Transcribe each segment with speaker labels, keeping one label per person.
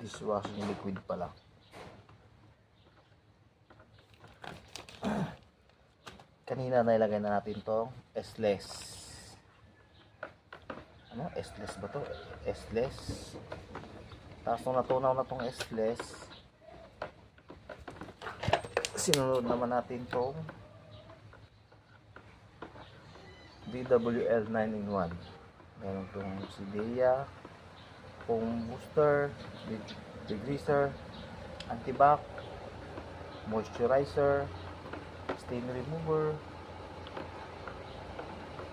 Speaker 1: dishwashing liquid pala. Kanina nilagay na natin tong S-less. Ano? S-less ba to? S-less. Tapos nung natunaw na tong S-less, sinunod naman natin tong DWL 9-in-1. Meron tong Sidea, foam booster, de- degreaser, antibac, moisturizer, stain remover,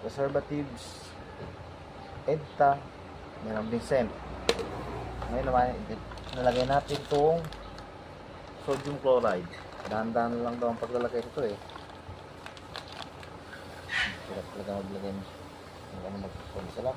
Speaker 1: preservatives, EDTA, meron din scent. Ngayon naman, nalagay natin itong sodium chloride. Dahan-dahan lang daw ang paglalagay nito eh. Hirap talaga maglagay ng ng ano mag-isa lang.